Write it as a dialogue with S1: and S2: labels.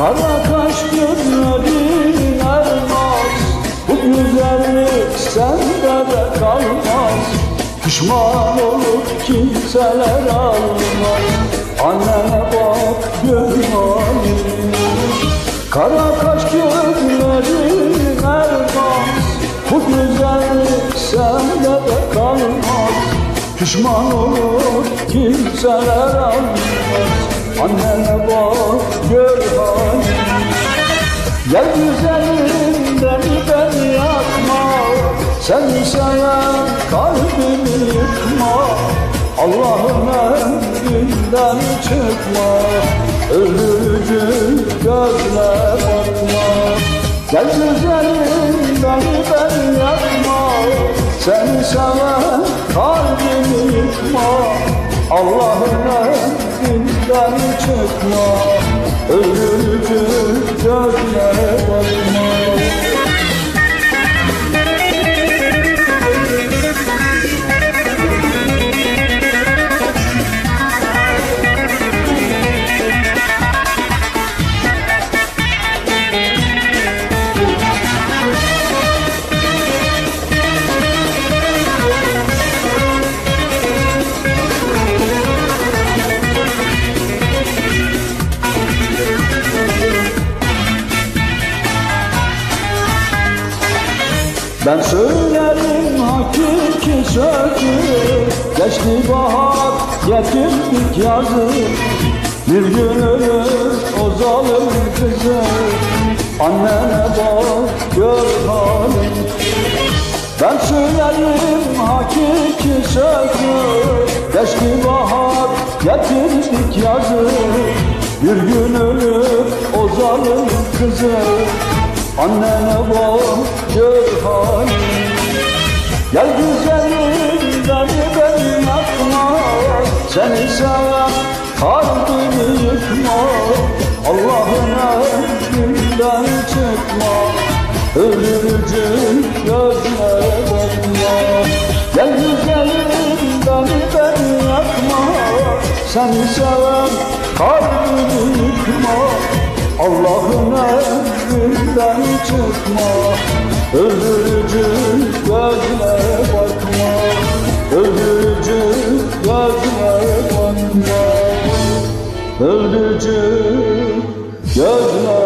S1: Kara kaş gözlerin ermaz Bu güzellik sende de kalmaz. Pişman olur kimseler almaz. Annene bak halini Kara kaş gözlerin ermaz Bu güzellik sende de kalmaz. Pişman olur kimseler almaz. Annene bak halini Gel güzelim beni beni yakma Seni seven kalbimi yıkma. Allah'ın emrinden çıkma. Ölücü gözle bakma. Gel güzelim beni beni yakma Seni seven kalbimi yıkma. Allah'ın emrinden çıkma Ölücü gözle Ben söylerim hakiki sözü Geçti bahar getirdik yazı. Bir gün ölür o zalim kızı. Annene bak gör halini Ben söylerim hakiki sözü Geçti bahar getirdik yazı. Bir gün ölür o zalim kızı. Annene bak gör halini Gel güzelim beni beni yakma Seni seven kalbimi yıkma. Allah'ın emrinden çıkma. Ölürcü gözle bakma. Gel güzelim beni beni yakma Seni seven kalbimi yıkma Allah'ın emrinden çıkma. Öldürücü gözle bakma. Öldürücü gözle bakma. Öldürücü gözle